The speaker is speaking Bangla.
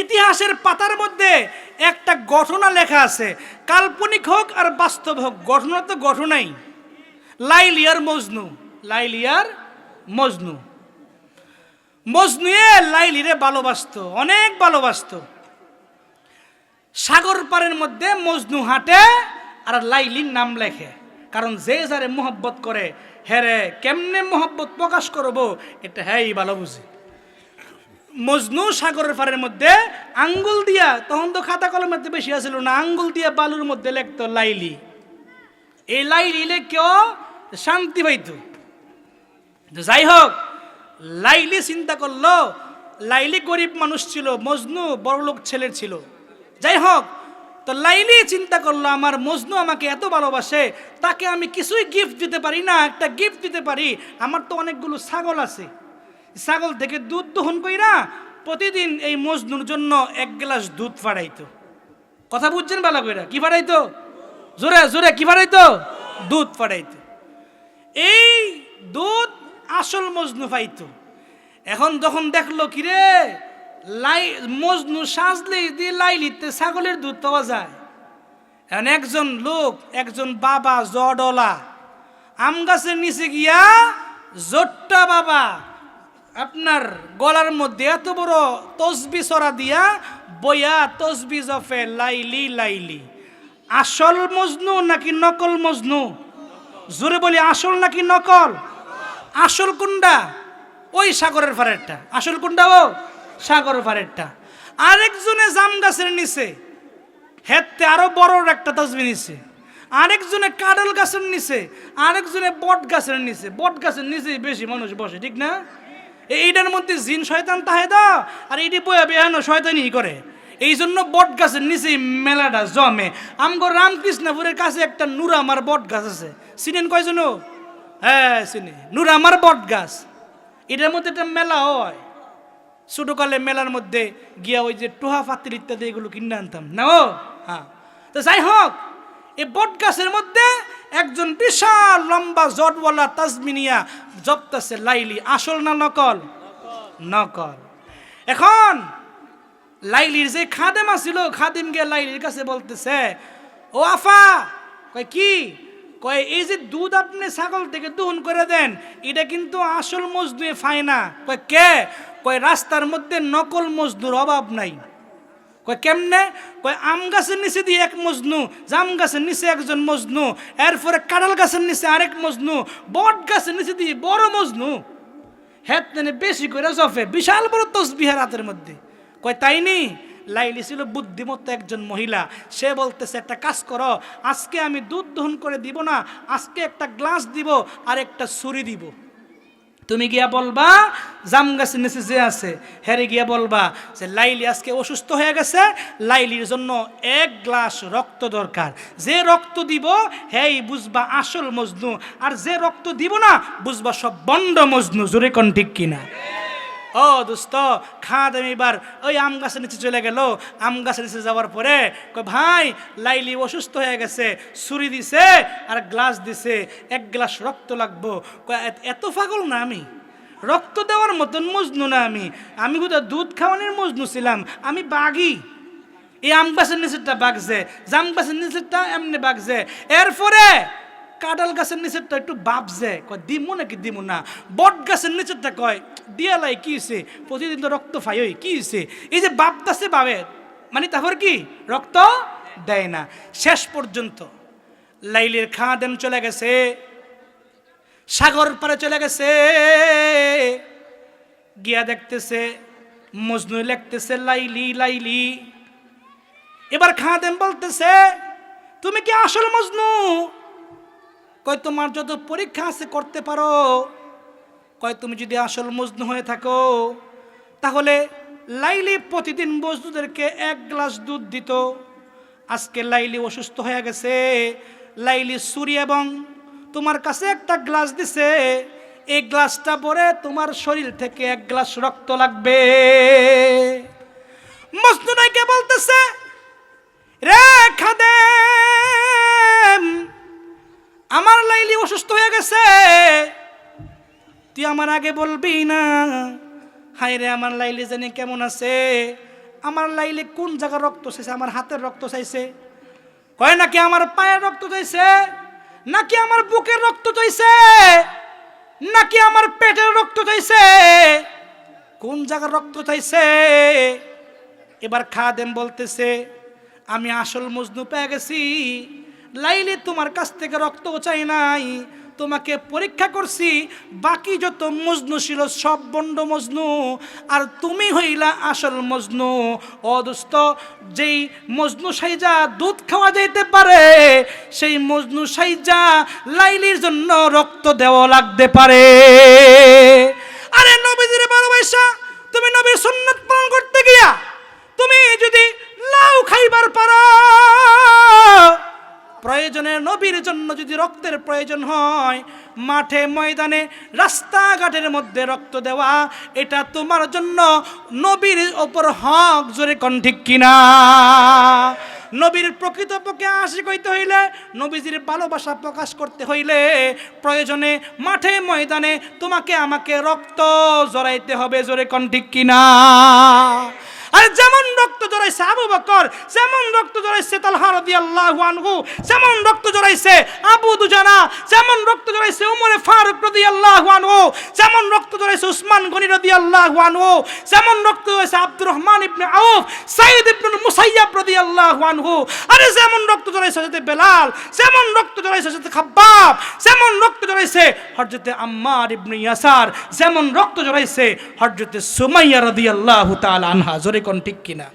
ইতিহাসের পাতার মধ্যে একটা ঘটনা লেখা আছে। কাল্পনিক হোক আর বাস্তব হোক, ঘটনা তো ঘটনাই। লাইলিয়ার মজনু লাইলিয়ার মজনু। মজনুয়ে লাইলিরে ভালোবাসতো, অনেক ভালোবাসতো। সাগর পাড়ের মধ্যে মজনু হাঁটে আর লাইলির নাম লেখে। কারণ যে যারে মোহব্বত করে, হেরে কেমনে মোহব্বত প্রকাশ করব, এটা হ্যাঁ ভালো বুঝি। মজনু সাগরের পাড়ের মধ্যে আঙ্গুল দিয়া, তখন তো খাতা কলমের বেশি আছিল না, আঙ্গুল দিয়া বালুর মধ্যে লেখতো লাইলি। এই লাইলি লেখেও শান্তি পাইতো। যাই হোক, লাইলি চিন্তা করল, লাইলি গরিব মানুষ ছিল, মজনু বড়লোক ছেলের ছিল। যাই হোক, তো লাইলি চিন্তা করল, আমার মজনু আমাকে এত ভালোবাসে, তাকে আমি কিছুই গিফট দিতে পারি না, একটা গিফট দিতে পারি, আমার তো অনেকগুলো ছাগল আছে। ছাগল থেকে দুধ দহন কইরা প্রতিদিন এই মজনুর জন্য এক গ্লাস দুধ ফাড়াইতো। কথা বুঝছেন বালা কইরা? কি ফাড়াইতো? জোরে জোরে, কি ফাড়াইতো? দুধ ফাড়াইতো। এই দুধ আসল মজনু পাইতো এখন যখন দেখল কি রে, লাই, মজনু সাজলেই দিয়ে লাইলিতে ছাগলের দুধ পাওয়া যায়। এখন একজন লোক, একজন বাবা জডলা, আম গাছের নিচে গিয়া জোট্টা বাবা আপনার গলার মধ্যে এত বড় তসবি সরা দিয়া বইয়া তসবি জফে, লাইলি লাইলি। আসল মজনু নাকি নকল মজনু? জোরে বলি, আসল নাকি নকল? আসল কুন্ডা ওই সাগরের ফারেরটা। আসল কুন্ডা ও? সাগরের ফারেরটা। আরেকজনে জাম গাছের নিচে হেতে আরও বড় একটা তসবি নিছে। আরেকজনে কাডল গাছের নিচে, আরেকজনে বট গাছের নিচে। বট গাছের নিচেই বেশি মানুষ বসে, ঠিক না? এইটার মধ্যে জিন শয়তান তাহে দা, আর এইটি বয়া বেহানো শয়তানি করে। এই জন্য বট গাছের নিচেই মেলাটা জমে। আমগো রামকৃষ্ণপুরের কাছে একটা নুরামার বট গাছ আছে। চিনেন কয়জন হ্যাঁ চিনি। নুরামার বট গাছ এটার মধ্যে একটা মেলা হয়। ছোটকালে মেলার মধ্যে গিয়া ওই যে টোহা পাতিল ইত্যাদি এগুলো কিনে আনতাম। না ও? হ্যাঁ। তো যাই হোক এই বট গাছের মধ্যে একজন বিশাল লম্বা জটওয়ালা তাজমিনিয়া জপতাছে লাইলি। আসল না নকল? নকল। এখন লাইলির যে খাদেম আছিল, খাদিম গিয়ে লাইলির কাছে বলতেছে, ও আফা, কয় কি? কয়, এই যে দুধ আপনি ছাগল থেকে দহন করে দেন, এটা কিন্তু আসল মজদুয়ে ফায় না কয়, কে? কয়, রাস্তার মধ্যে নকল মজদুর অভাব নাই। কয়, কেমনে? কয়, আম গাছের নিচে দিয়ে এক মজনু, জাম গাছের নিচে একজন মজনু, এরপরে কাঁঠাল গাছের নিচে আরেক মজনু, বট গাছের নিচে দিয়ে বড় মজনু। হ্যাঁ বেশি করে জফে, বিশাল বড় তসবিহার হাতের মধ্যে। কয়, তাই নি? লাইলি ছিল বুদ্ধিমত্ত একজন মহিলা। সে বলতেছে, একটা কাজ করো, আজকে আমি দুধ দহন করে দিব না, আজকে একটা গ্লাস দিব আর একটা ছুরি দিব। তুমি গিয়া বলবা, জাম গাছের নিচে যে আছে, হেরে গিয়া বলবা যে লাইলি আজকে অসুস্থ হয়ে গেছে, লাইলির জন্য এক গ্লাস রক্ত দরকার। যে রক্ত দিব, হেই বুঝবা আসল মজনু। আর যে রক্ত দিব না, বুঝবা সব বন্ড মজনু। জোরে কোন ঠিক কিনা? ও দোস্ত খাদেম এবার ওই আম গাছের নিচে চলে গেল। আম গাছের নিচে যাওয়ার পরে ভাই, লাইলি অসুস্থ হয়ে গেছে, ছুরি দিছে আর গ্লাস দিছে, এক গ্লাস রক্ত লাগবো। এত পাগল না আমি? রক্ত দেওয়ার মতন মজনু না আমি। আমি কোথাও দুধ খাওয়ানোর মজনু ছিলাম। আমি বাগি এই আম গাছের নিচেরটা বাগছে জাম গাছের নিচেরটা এমনি বাগছে এরপরে কাঁঠাল গাছের নিচেরটা একটু বাপছে কয়, দিমু নাকি দিমু না? বট গাছের নিচেরটা কয় দিয়ালাই কি হয়েছে প্রতিদিন তো রক্ত ফাই, ওই, কি হয়েছে এই যে বাপদাসে বাবে মানে তারপর কি? রক্ত দেয় না। শেষ পর্যন্ত লাইলের খাদেম চলে গেছে, সাগর পারে চলে গেছে, গিয়া দেখতেছে, মজনু লিখতেছে, লাইলি লাইলি। এবার খাদেম বলতেছে, তুমি কি আসল মজনু? কয়, তোমার যত পরীক্ষা আছে করতে পারো। কয়, তুমি যদি আসল মজনু হয়ে থাকো, তাহলে লাইলি প্রতিদিন মজনুদেরকে এক গ্লাস দুধ দিত। আজকে লাইলি অসুস্থ হয়ে গেছে। লাইলি সুরি এবং তোমার কাছে একটা গ্লাস দিছে। এই গ্লাসটা পরে তোমার শরীর থেকে এক গ্লাস রক্ত লাগবে। মজনু নাইকে বলতেছে, রে খাদেম আমার লাইলি অসুস্থ হয়ে গেছে। তুই আমার আগে বলবি না। হাই রে, আমার লাইলি জানি কেমন আছে। আমার লাইলে কোন জায়গার রক্ত চাইছে? আমার হাতের রক্ত চাইছে। কয় নাকি আমার পায়ের রক্ত চাইছে? নাকি আমার বুকের রক্ত চাইছে? নাকি আমার পেটের রক্ত চাইছে? কোন জায়গার রক্ত চাইছে? এবার খাদেম বলতেছে, আমি আসল মজনু পেয়ে গেছি। লাইলে তোমার কাছ থেকে রক্ত চাই নাই। তোমাকে পরীক্ষা করছি, বাকি যত মজনু ছিল সব বন্ড মজনু, আর তুমি হইলা আসল মজনু। অদুস্ত যেই মজনু সাইজা দুধ খাওয়া যাইতে পারে, সেই মজনু সাইজা লাইলির জন্য রক্ত দেওয়া লাগতে পারে। আরে নবীদের ভালোবাসা নবীর জন্য যদি রক্তের প্রয়োজন হয়, মাঠে, ময়দানে, রাস্তাঘাটের মধ্যে রক্ত দেওয়া, এটা তোমার জন্য নবীর ওপর হক, জোরে কন ঠিক কিনা? নবীর প্রকৃতপক্ষে আশিক হইতে হইলে, নবীজির ভালোবাসা প্রকাশ করতে হইলে প্রয়োজনে মাঠে, ময়দানে তোমাকে আমাকে রক্ত জড়াইতে হবে, জোরে কন ঠিক কিনা? আর যেমন রক্ত জড়াইছে আবু বকর যেমন রক্ত জড়াইছে তালহা রাদিয়াল্লাহু আনহু যেমন রক্ত জড়াইছে আবু দুজানা যেমন রক্ত জড়াইছে উমরে ফারুক রাদিয়াল্লাহু আনহু যেমন রক্ত জড়াইছে উসমান গনি রাদিয়াল্লাহু আনহু যেমন রক্ত জড়াইছে আব্দুর রহমান ইবনে আউফ সাইদ ইবনে রাদিয়াল্লাহু আনহু আরে যেমন রক্ত জড়াইছে হযরত বেলাল যেমন রক্ত জড়াইছে হযরত খাব্বাব যেমন রক্ত জড়াইছে হযরত আম্মার ইবনে ইয়াসার যেমন রক্ত জড়াইছে হযরত সুমাইয়া রাদিয়াল্লাহু তাআলা আনহা জোরে কোন কিনা।